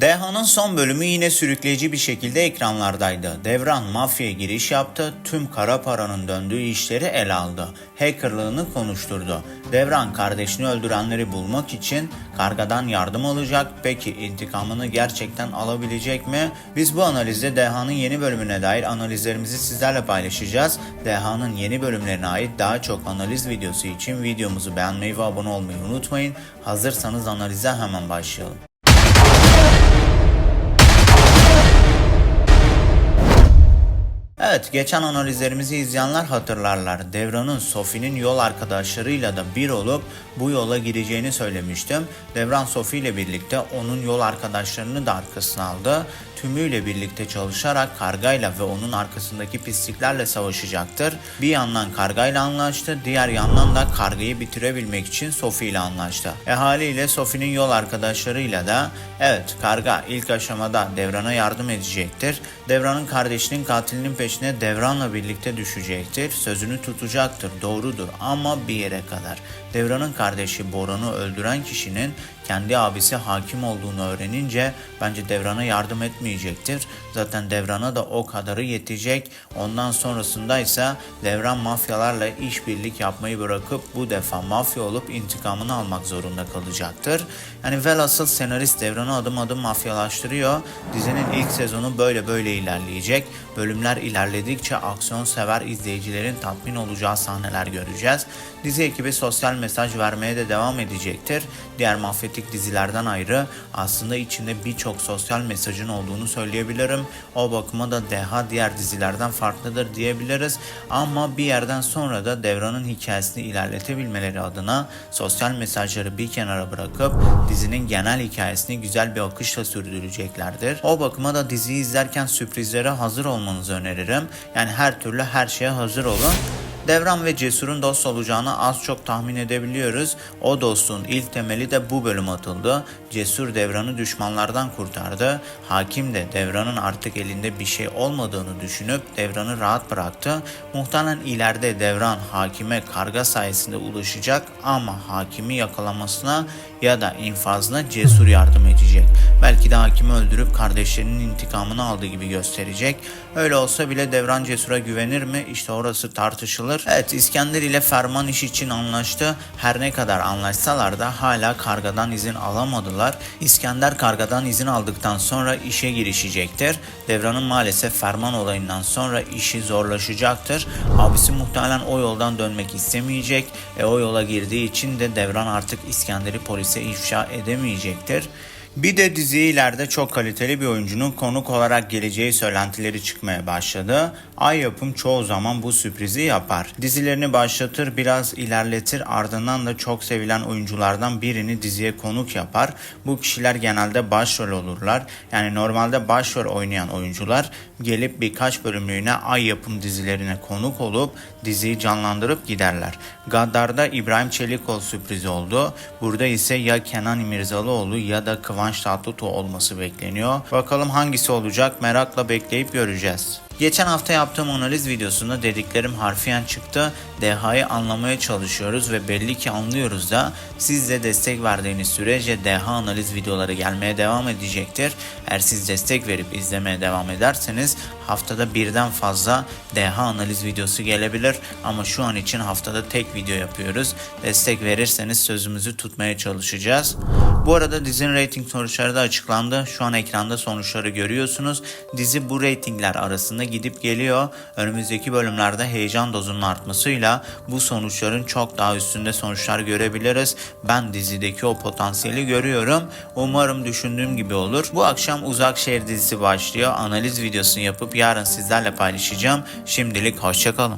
Deha'nın son bölümü yine sürükleyici bir şekilde ekranlardaydı. Devran mafyaya giriş yaptı, tüm kara paranın döndüğü işleri ele aldı. Hackerlığını konuşturdu. Devran kardeşini öldürenleri bulmak için kargadan yardım alacak. Peki intikamını gerçekten alabilecek mi? Biz bu analizde Deha'nın yeni bölümüne dair analizlerimizi sizlerle paylaşacağız. Deha'nın yeni bölümlerine ait daha çok analiz videosu için videomuzu beğenmeyi ve abone olmayı unutmayın. Hazırsanız analize hemen başlayalım. Evet, geçen analizlerimizi izleyenler hatırlarlar. Devran'ın Sophie'nin yol arkadaşlarıyla da bir olup bu yola gireceğini söylemiştim. Devran Sophie ile birlikte onun yol arkadaşlarını da arkasına aldı. Tümüyle birlikte çalışarak kargayla ve onun arkasındaki pisliklerle savaşacaktır. Bir yandan kargayla anlaştı, diğer yandan da kargayı bitirebilmek için Sophie ile anlaştı. E haliyle Sophie'nin yol arkadaşlarıyla da evet karga ilk aşamada Devran'a yardım edecektir. Devran'ın kardeşinin katilinin peşine Devran'la birlikte düşecektir. Sözünü tutacaktır, doğrudur ama bir yere kadar. Devran'ın kardeşi Boran'ı öldüren kişinin kendi abisi hakim olduğunu öğrenince bence Devran'a yardım etmeyecektir. Zaten Devran'a da o kadarı yetecek. Ondan sonrasında ise Devran mafyalarla işbirlik yapmayı bırakıp bu defa mafya olup intikamını almak zorunda kalacaktır. Yani velhasıl senarist Devran'ı adım adım mafyalaştırıyor. Dizinin ilk sezonu böyle böyle ilerleyecek. Bölümler ilerledikçe aksiyon sever izleyicilerin tatmin olacağı sahneler göreceğiz. Dizi ekibi sosyal mesaj vermeye de devam edecektir. Diğer mafyatik dizilerden ayrı aslında içinde birçok sosyal mesajın olduğunu söyleyebilirim. O bakıma da Deha diğer dizilerden farklıdır diyebiliriz. Ama bir yerden sonra da Devran'ın hikayesini ilerletebilmeleri adına sosyal mesajları bir kenara bırakıp dizinin genel hikayesini güzel bir akışla sürdüreceklerdir. O bakıma da diziyi izlerken sürprizlere hazır olmanızı öneririm. Yani her türlü her şeye hazır olun. Devran ve Cesur'un dost olacağını az çok tahmin edebiliyoruz. O dostluğun ilk temeli de bu bölüm atıldı. Cesur Devran'ı düşmanlardan kurtardı. Hakim de Devran'ın artık elinde bir şey olmadığını düşünüp Devran'ı rahat bıraktı. Muhtemelen ileride Devran hakime karga sayesinde ulaşacak ama hakimi yakalamasına ya da infazına Cesur yardım edecek. Belki de hakimi öldürüp kardeşlerinin intikamını aldığı gibi gösterecek. Öyle olsa bile Devran Cesur'a güvenir mi? İşte orası tartışılır. Evet İskender ile Ferman iş için anlaştı. Her ne kadar anlaşsalar da hala kargadan izin alamadılar. İskender kargadan izin aldıktan sonra işe girişecektir. Devran'ın maalesef Ferman olayından sonra işi zorlaşacaktır. Abisi muhtemelen o yoldan dönmek istemeyecek. E o yola girdiği için de Devran artık İskender'i polise ifşa edemeyecektir. Bir de diziye ileride çok kaliteli bir oyuncunun konuk olarak geleceği söylentileri çıkmaya başladı. Ay yapım çoğu zaman bu sürprizi yapar. Dizilerini başlatır, biraz ilerletir, ardından da çok sevilen oyunculardan birini diziye konuk yapar. Bu kişiler genelde başrol olurlar. Yani normalde başrol oynayan oyuncular gelip birkaç bölümlüğüne Ay yapım dizilerine konuk olup diziyi canlandırıp giderler. Gaddar'da İbrahim Çelikol sürprizi oldu. Burada ise ya Kenan İmirzalıoğlu ya da Kıvanç Tatlıtuğ olması bekleniyor. Bakalım hangisi olacak merakla bekleyip göreceğiz. Geçen hafta yaptığım analiz videosunda dediklerim harfiyen çıktı. DH'yı anlamaya çalışıyoruz ve belli ki anlıyoruz da siz de destek verdiğiniz sürece DH analiz videoları gelmeye devam edecektir. Eğer siz destek verip izlemeye devam ederseniz haftada birden fazla DH analiz videosu gelebilir ama şu an için haftada tek video yapıyoruz. Destek verirseniz sözümüzü tutmaya çalışacağız. Bu arada dizinin rating sonuçları da açıklandı. Şu an ekranda sonuçları görüyorsunuz. Dizi bu ratingler arasında gidip geliyor. Önümüzdeki bölümlerde heyecan dozunun artmasıyla bu sonuçların çok daha üstünde sonuçlar görebiliriz. Ben dizideki o potansiyeli görüyorum. Umarım düşündüğüm gibi olur. Bu akşam Uzak Şehir dizisi başlıyor. Analiz videosunu yapıp yarın sizlerle paylaşacağım. Şimdilik hoşçakalın.